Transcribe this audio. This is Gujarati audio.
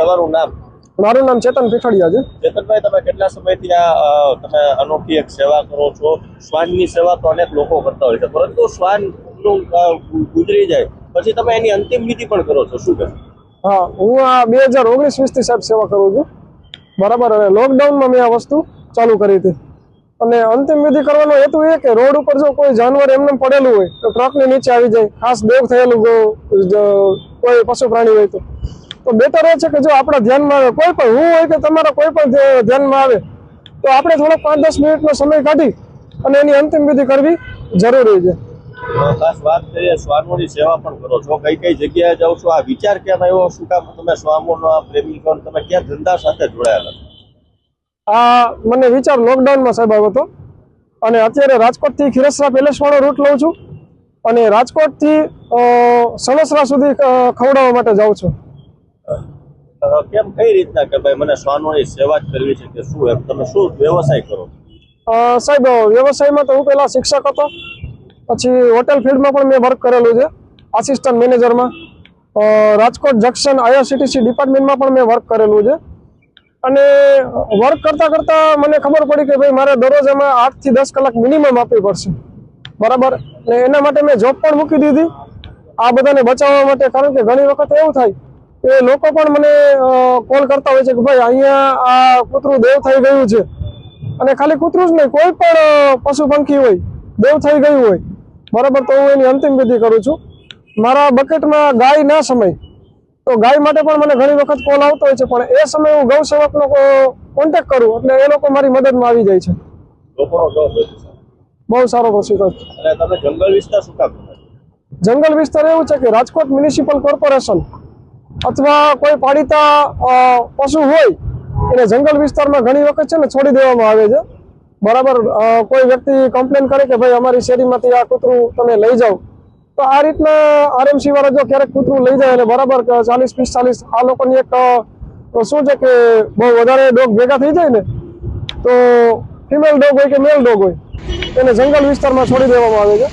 તમારું નામ? મારું નામ ચેતન પીઠડિયા છે. ચેતનભાઈ તમે કેટલા સમયથી આ તમે અનોખી એક સેવા કરો છો? શ્વાનની સેવા તો અનેક લોકો કરતા હોય છે પરંતુ શ્વાનનું ગુજરી જાય. પછી તમે એની અંતિમ વિધિ પણ કરો છો શું કહે? હા હું આ બે હજાર ઓગણીસ વીસથી સાહેબ સેવા કરું છું. બરાબર અને લોકડાઉનમાં મેં આ વસ્તુ ચાલુ કરી હતી. અને અંતિમ વિધિ કરવાનો હેતુ એ કે રોડ ઉપર જો કોઈ જાનવર એમને પડેલું હોય તો ટ્રકની નીચે આવી જાય. ખાસ દેવ થયેલું કોઈ પશુ પ્રાણી હોય તો. તો બેટર એ છે કે જો આપણા ધ્યાનમાં આવે કોઈ પણ હું હોય કે તમારા કોઈ પણ ધ્યાનમાં આવે તો આપણે થોડો પાંચ દસ મિનિટનો સમય કાઢી અને એની અંતિમ વિધિ કરવી જરૂરી છે. ખાસ વાત કરીએ સેવા પણ કરો. છો કઈ કઈ જગ્યાએ જાઓ છો આ વિચાર કેમ આવ્યો? શું કામ તમે આ પ્રેમી છો તમે ક્યાં ધંધા સાથે જોડાયેલા આ મને વિચાર લોકડાઉનમાં સાહેબ આવ્યો હતો. અને અત્યારે રાજકોટથી ખીરસરા પેલેસવાળો રૂટ લઉં છું. અને રાજકોટથી સણસરા સુધી ખવડાવવા માટે જાઉં છું. કેમ કઈ રીતના કે ભાઈ મને શ્વાનોની સેવા જ કરવી છે કે શું? એમ તમે શું વ્યવસાય કરો? સાહેબ, વ્યવસાયમાં તો હું પહેલાં શિક્ષક હતો. પછી હોટેલ ફિલ્ડમાં પણ મેં વર્ક કરેલું છે આસિસ્ટન્ટ મેનેજરમાં રાજકોટ જંક્શન આઈઆરસીટીસી ડિપાર્ટમેન્ટમાં પણ મેં વર્ક કરેલું છે. અને વર્ક કરતાં કરતાં મને ખબર પડી કે ભાઈ મારે દરરોજ એમાં આઠથી દસ કલાક મિનિમમ આપવી પડશે. બરાબર? ને એના માટે મેં જોબ પણ મૂકી દીધી. આ બધાને બચાવવા માટે, કારણ કે ઘણી વખત એવું થાય કે લોકો પણ મને કોલ કરતા હોય છે કે ભાઈ અહીંયા આ કૂતરું દેવ થઈ ગયું છે અને ખાલી કૂતરું જ નહીં કોઈ પણ પશુ પંખી હોય દેવ થઈ ગયું હોય બરાબર તો હું એની અંતિમ વિધિ કરું છું મારા બકેટમાં ગાય ના સમય તો ગાય માટે પણ મને ઘણી વખત કોલ આવતો હોય છે પણ એ સમયે હું ગૌ સેવકનો કોન્ટેક્ટ કરું એટલે એ લોકો મારી મદદમાં આવી જાય છે. બહુ સારો છો? જંગલ વિસ્તાર એવું છે કે રાજકોટ મ્યુનિસિપલ કોર્પોરેશન અથવા કોઈ પાડીતા પશુ હોય, એને જંગલ વિસ્તારમાં ઘણી વખત છે ને છોડી દેવામાં આવે છે. બરાબર કોઈ વ્યક્તિ કમ્પ્લેન કરે કે ભાઈ અમારી શેરીમાંથી આ કૂતરું તમે લઈ જાઓ. તો આ રીતના આરએમસી વાળા જો ક્યારેક કૂતરું લઈ જાય અને બરાબર ચાલીસ, પિસ્તાલીસ આ લોકોની એક શું છે કે બહુ વધારે ડોગ ભેગા થઈ જાય ને, તો ફિમેલ ડોગ હોય કે મેલ ડોગ હોય, એને જંગલ વિસ્તારમાં છોડી દેવામાં આવે છે.